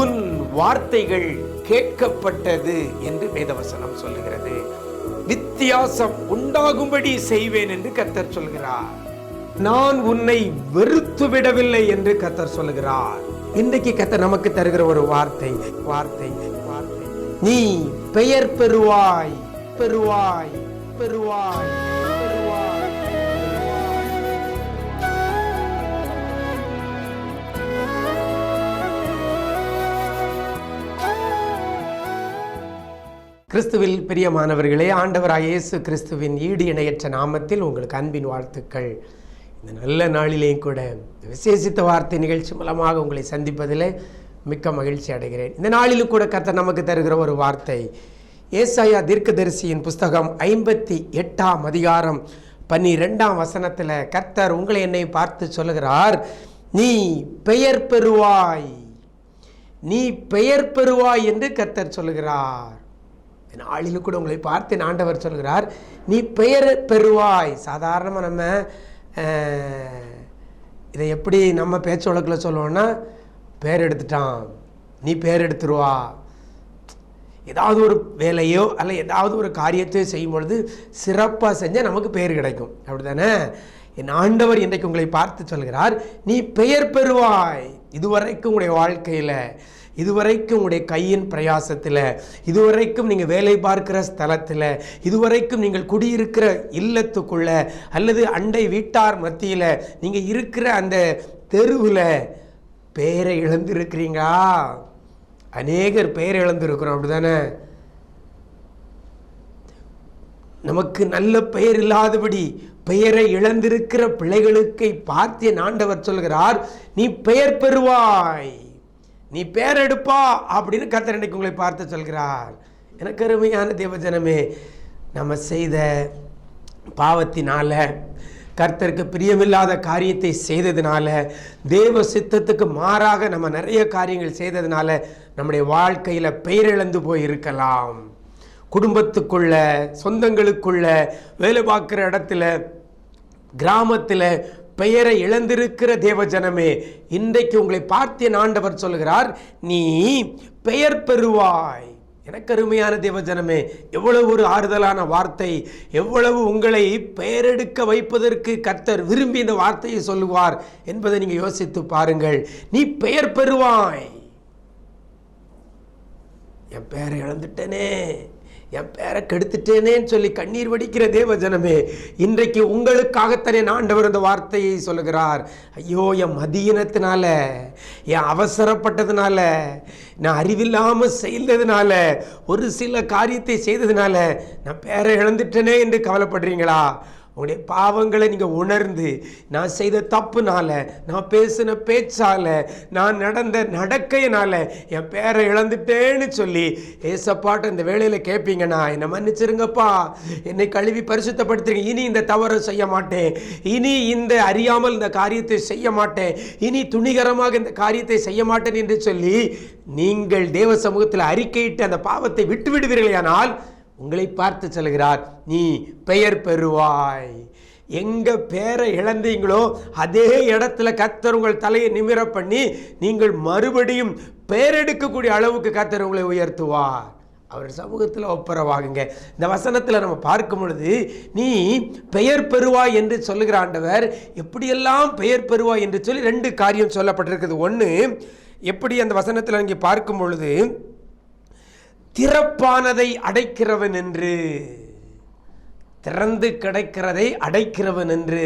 உன் வார்த்தைகள் கேட்கப்பட்டது என்று வேதவசனம் சொல்லுகிறது. வித்தியாசம் உண்டாகும்படி செய்வேன் என்று கத்தர் சொல்கிறார். நான் உன்னை வெறுத்து விடவில்லை என்று கத்தர் சொல்லுகிறார். இன்றைக்கு கத்தர் நமக்கு தருகிற ஒரு வார்த்தை வார்த்தை வார்த்தை. நீ பெயர் பெறுவாய் பெறுவாய் பெறுவாய். கிறிஸ்துவில் பிரியமானவர்களே ஆண்டவராக இயேசு கிறிஸ்துவின் ஈடு இணையற்ற நாமத்தில் உங்களுக்கு அன்பின் வாழ்த்துக்கள். இந்த நல்ல நாளிலேயும் கூட விசேஷித்த வார்த்தை நிகழ்ச்சி மூலமாக உங்களை சந்திப்பதில் மிக்க மகிழ்ச்சி அடைகிறேன். இந்த நாளிலும் கூட கர்த்தர் நமக்கு தருகிற ஒரு வார்த்தை ஏசாயா தீர்க்கதரிசியின் புஸ்தகம் ஐம்பத்தி எட்டாம் அதிகாரம் பன்னிரெண்டாம் வசனத்தில் கர்த்தர் உங்களை என்னை பார்த்து சொல்லுகிறார் நீ பெயர் பெறுவாய் நீ பெயர் பெறுவாய் என்று கர்த்தர் சொல்லுகிறார். நாளிலும் கூட உங்களை பார்த்து ஆண்டவர் சொல்கிறார் நீ பெயர் பெறுவாய். சாதாரணமாக நம்ம இதை எப்படி நம்ம பேச்சு வழக்கில் சொல்லுவோம்னா பேர் எடுத்துட்டான் நீ பேர் எடுத்துருவா. ஏதாவது ஒரு வேலையோ அல்ல ஏதாவது ஒரு காரியத்தையோ செய்யும் பொழுது சிறப்பாக செஞ்சால் நமக்கு பெயர் கிடைக்கும். அப்படிதானே என் ஆண்டவர் இன்றைக்கு உங்களை பார்த்து சொல்கிறார் நீ பெயர் பெறுவாய். இதுவரைக்கும் உங்களுடைய வாழ்க்கையில் இதுவரைக்கும் உங்களுடைய கையின் பிரயாசத்தில் இதுவரைக்கும் நீங்கள் வேலை பார்க்கிற ஸ்தலத்தில் இதுவரைக்கும் நீங்கள் குடியிருக்கிற இல்லத்துக்குள்ள அல்லது அண்டை வீட்டார் மத்தியில் நீங்கள் இருக்கிற அந்த தெருவில் பெயரை இழந்திருக்கிறீங்களா? அநேகர் பெயர் இழந்திருக்கிறோம் அப்படிதானே? நமக்கு நல்ல பெயர் இல்லாதபடி பெயரை இழந்திருக்கிற பிள்ளைகளுக்கு பார்த்து என் ஆண்டவர் சொல்கிறார் நீ பெயர் பெறுவாய். நீ பேர் எடுப்பா அப்படின்னு கர்த்தர் இன்னைக்கு உங்களை பார்த்து சொல்கிறார். எனக்கு அருமையான தேவஜனமே நம்ம செய்த பாவத்தினால கர்த்தருக்கு பிரியமில்லாத காரியத்தை செய்ததுனால தேவ சித்தத்துக்கு மாறாக நம்ம நிறைய காரியங்கள் செய்ததுனால நம்முடைய வாழ்க்கையில் பெயரிழந்து போய் இருக்கலாம் குடும்பத்துக்குள்ள சொந்தங்களுக்குள்ள வேலை பார்க்குற இடத்துல கிராமத்தில் பெயரை இழந்திருக்கிற தேவஜனமே இன்றைக்கு உங்களை பார்த்து என் ஆண்டவர் சொல்கிறார் நீ பெயர் பெறுவாய். எனக்கு அருமையான தேவஜனமே எவ்வளவு ஒரு ஆறுதலான வார்த்தை எவ்வளவு உங்களை பெயரெடுக்க வைப்பதற்கு கர்த்தர் விரும்பி இந்த வார்த்தையை சொல்லுவார் என்பதை நீங்கள் யோசித்து பாருங்கள். நீ பெயர் பெறுவாய். என் பெயரை இழந்துட்டேனே. என் பேரை கெடுத்துட்டேனேன்னு சொல்லி கண்ணீர் வடிக்கிற தேவ ஜனமே இன்றைக்கு உங்களுக்காகத்தானே நான் ஆண்டவர் இந்த வார்த்தையை சொல்லுகிறார். ஐயோ என் மதியினத்தினால என் அவசரப்பட்டதுனால நான் அறிவில்லாமல் செய்ததுனால ஒரு சில காரியத்தை செய்ததுனால நான் பேரை இழந்துட்டேனே என்று கவலைப்படுறீங்களா? உங்களுடைய பாவங்களை நீங்கள் உணர்ந்து நான் செய்த தப்புனால நான் பேசின பேச்சால் நான் நடந்த நடக்கையினால் என் பேரை இழந்துட்டேன்னு சொல்லி ஏசப்பாட்ட இந்த வேலையில் கேட்பீங்கண்ணா என்னை மன்னிச்சிருங்கப்பா. என்னை கழுவி பரிசுத்தப்படுத்துறீங்க இனி இந்த தவறை செய்ய மாட்டேன். இனி இந்த அறியாமல் இந்த காரியத்தை செய்ய மாட்டேன். இனி துணிகரமாக இந்த காரியத்தை செய்ய மாட்டேன் என்று சொல்லி நீங்கள் தேவ சமூகத்தில் அறிக்கையிட்டு அந்த பாவத்தை விட்டு விடுவீர்களானால் உங்களை பார்த்து சொல்கிறார். நீ பெயர் பெறுவாய். எங்க பேரை இழந்தீங்களோ அதே இடத்துல கத்தர் உங்கள் தலையை நிமிர பண்ணி நீங்கள் மறுபடியும் பெயரெடுக்கக்கூடிய அளவுக்கு கத்தர் உங்களை உயர்த்துவார். அவர் சமூகத்தில் ஒப்புரவாகுங்க. இந்த வசனத்தில் நம்ம பார்க்கும் பொழுது நீ பெயர் பெறுவாய் என்று சொல்லுகிற ஆண்டவர் எப்படியெல்லாம் பெயர் பெறுவாய் என்று சொல்லி ரெண்டு காரியம் சொல்லப்பட்டிருக்குது. ஒன்று எப்படி அந்த வசனத்தில் இங்கே பார்க்கும் பொழுது திறப்பானதை அடைக்கிறவன் என்று திறந்து கிடைக்கிறதை அடைக்கிறவன் என்று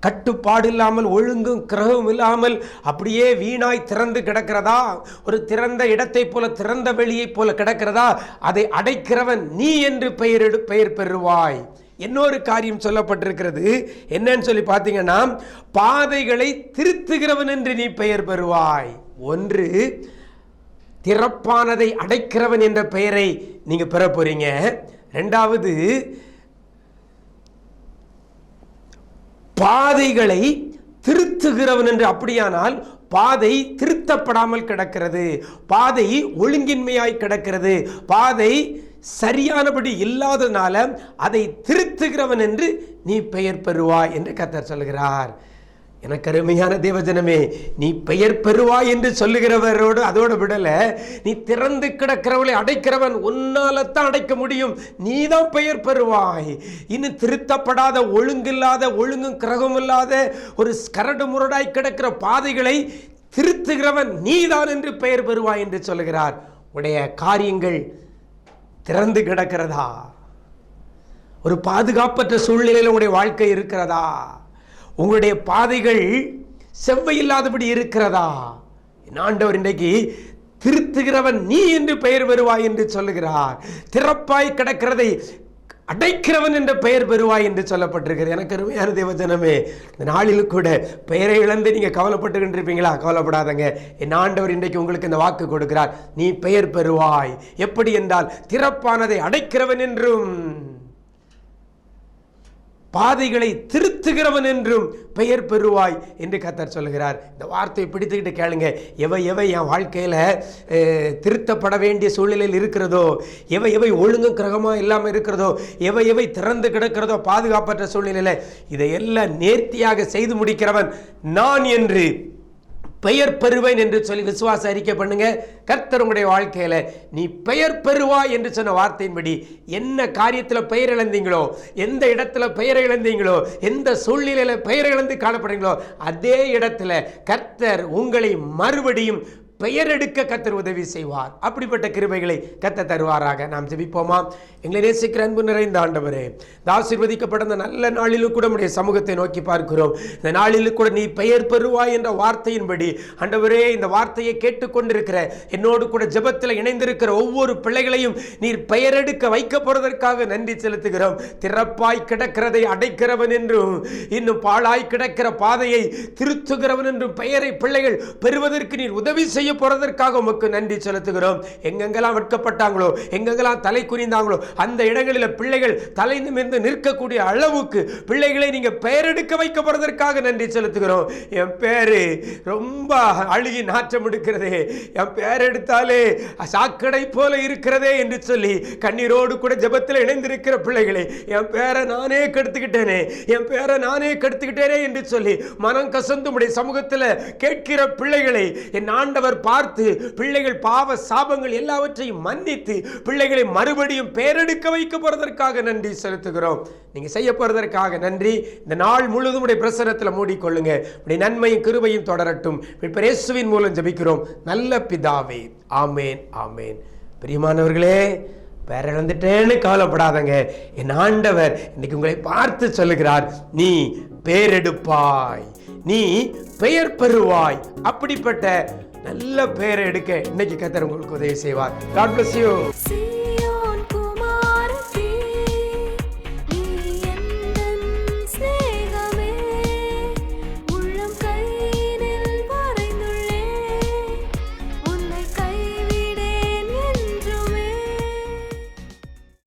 கட்டுப்பாடு இல்லாமல் ஒழுங்கும் கிரகமும் இல்லாமல் அப்படியே வீணாய் திறந்து கிடக்கிறதா? ஒரு திறந்த இடத்தை போல திறந்த வெளியைப் போல கிடக்கிறதா? அதை அடைக்கிறவன் நீ என்று பெயரிடு பெயர் பெறுவாய். இன்னொரு காரியம் சொல்லப்பட்டிருக்கிறது. என்னன்னு சொல்லி பார்த்தீங்கன்னா பாதைகளை திருத்துகிறவன் என்று நீ பெயர் பெறுவாய். ஒன்று திறப்பானதை அடைக்கிறவன் என்ற பெயரை நீங்க பெற போறீங்க. ரெண்டாவது பாதைகளை திருத்துகிறவன் என்று அப்படியானால் பாதை திருத்தப்படாமல் கிடக்கிறது. பாதை ஒழுங்கின்மையாய் கிடக்கிறது. பாதை சரியானபடி இல்லாதனால அதை திருத்துகிறவன் என்று நீ பெயர் பெறுவாய் என்று கத்தர் சொல்கிறார். எனக்கு அருமையான தேவஜனமே நீ பெயர் பெறுவாய் என்று சொல்லுகிறவரோடு அதோட விடலை. நீ திறந்து கிடக்கிறவளை அடைக்கிறவன் உன்னால தான் அடைக்க முடியும். நீ தான் பெயர் பெறுவாய். இன்னும் திருத்தப்படாத ஒழுங்கில்லாத ஒழுங்கும் கிரகமில்லாத ஒரு கரடு முரடாய் கிடக்கிற பாதைகளை திருத்துகிறவன் நீதான் என்று பெயர் பெறுவாய் என்று சொல்லுகிறார். உடைய காரியங்கள் திறந்து கிடக்கிறதா? ஒரு பாதுகாப்பற்ற சூழ்நிலையில் உங்களுடைய வாழ்க்கை இருக்கிறதா? உங்களுடைய பாதைகள் செவ்வையில்லாதபடி இருக்கிறதா? என் ஆண்டவர் இன்றைக்கு திருத்துகிறவன் நீ என்று பெயர் பெறுவாய் என்று சொல்லுகிறார். திறப்பாய் கிடக்கிறதை அடைக்கிறவன் என்ற பெயர் பெறுவாய் என்று சொல்லப்பட்டிருக்கிறது. எனக்கு அருமையான தேவஜனமே இந்த நாளில் கூட பெயரை இழந்து நீங்கள் கவலைப்பட்டு இருப்பீங்களா கவலைப்படாதங்க. என் ஆண்டவர் இன்றைக்கு உங்களுக்கு இந்த வாக்கு கொடுக்கிறார். நீ பெயர் பெறுவாய். எப்படி என்றால் திறப்பானதை அடைக்கிறவன் என்றும். பாதைகளை திருத்துகிறவன் என்றும் பெயர் பெறுவாய் என்று கத்தர் சொல்லுகிறார். இந்த வார்த்தையை பிடித்துக்கிட்டு கேளுங்க. எவை எவை என் வாழ்க்கையில் திருத்தப்பட வேண்டிய சூழ்நிலையில் இருக்கிறதோ எவை எவை ஒழுங்கும் கிரகமாக இல்லாமல் இருக்கிறதோ எவை எவை திறந்து கிடக்கிறதோ பாதுகாப்பற்ற சூழ்நிலையில் இதையெல்லாம் நேர்த்தியாக செய்து முடிக்கிறவன் நான் என்று பெயர் பெறுவேன் என்று சொல்லி விசுவாச அறிக்கை பண்ணுங்க. கர்த்தர் உங்களுடைய வாழ்க்கையில் நீ பெயர் பெறுவாய் என்று சொன்ன வார்த்தையின்படி என்ன காரியத்தில் பெயர் இழந்தீங்களோ எந்த இடத்துல பெயர் இழந்தீங்களோ எந்த சூழ்நிலையில் பெயர் இழந்து காணப்படுறீங்களோ அதே இடத்துல கர்த்தர் உங்களை மறுபடியும் பெயர் எடுக்க கத்தர் உதவி செய்வார். அப்படிப்பட்ட கிருபைகளை கத்த தருவாராக. நாம் ஜெபிப்போமா? எங்களை நேசிக்கிற அன்பு நிறைந்த ஆண்டவரே இந்த ஆசிர்வதிக்கப்பட்ட நல்ல நாளிலும் கூட நம்முடைய சமூகத்தை நோக்கி பார்க்கிறோம். இந்த நாளிலும் கூட நீ பெயர் பெறுவாய் என்ற வார்த்தையின்படி ஆண்டவரே இந்த வார்த்தையை கேட்டுக்கொண்டிருக்கிற என்னோடு கூட ஜபத்தில் இணைந்திருக்கிற ஒவ்வொரு பிள்ளைகளையும் நீர் பெயரெடுக்க வைக்க போறதற்காக நன்றி செலுத்துகிறோம். திறப்பாய் கிடக்கிறதை அடைக்கிறவன் என்றும் இன்னும் பாழாய் கிடக்கிற பாதையை திருத்துகிறவன் என்றும் பெயரை பிள்ளைகள் பெறுவதற்கு நீர் உதவி செய்ய செய்ய போறதற்காக உமக்கு நன்றி செலுத்துகிறோம். எங்கெங்கெல்லாம் வெட்கப்பட்டாங்களோ எங்கெங்கெல்லாம் தலை குறிந்தாங்களோ அந்த இடங்களில் பிள்ளைகள் தலை நிமிர்ந்து நிற்கக்கூடிய அளவுக்கு பிள்ளைகளை நீங்க பெயரெடுக்க வைக்க போறதற்காக நன்றி செலுத்துகிறோம். என் பேரு ரொம்ப அழுகி நாற்றம் எடுக்கிறதே. என் பேர் எடுத்தாலே சாக்கடை போல இருக்கிறதே என்று சொல்லி கண்ணீரோடு கூட ஜபத்தில் இணைந்திருக்கிற பிள்ளைகளை என் பேரை நானே கெடுத்துக்கிட்டேனே என் பேரை நானே கெடுத்துக்கிட்டேனே என்று சொல்லி மனம் கசந்து உடைய சமூகத்தில் கேட்கிற பிள்ளைகளை என் ஆண்டவர் பார்த்து பிள்ளைகள் பாவ சாபங்கள் எல்லாவற்றையும் மன்னித்து பிள்ளைகளை மறுபடியும் பேரெடுக்க வைக்க போறதற்காக நன்றி செலுத்துகிறோம். நீங்க செய்ய போறதற்காக நன்றி. இந்த நாள் முழுதும் உடைய பிரசனத்தில் மூடிக்கொள்ளுங்க. உடைய நன்மையும் கிருபையும் தொடரட்டும். மீட்பர் இயேசுவின் மூலம் ஜபிக்கிறோம். நல்ல பிதாவே. ஆமேன் ஆமேன். பிரியமானவர்களே வேற இழந்துட்டேன்னு கவலைப்படாதங்க. என் ஆண்டவர் இன்னைக்கு உங்களை பார்த்து சொல்லுகிறார். நீ பேரெடுப்பாய். நீ பெயர் பெறுவாய். அப்படிப்பட்ட நல்ல பெயரை எடுக்க இன்னைக்கு கத்தர் உங்களுக்கு உதவி செய்வார். God bless you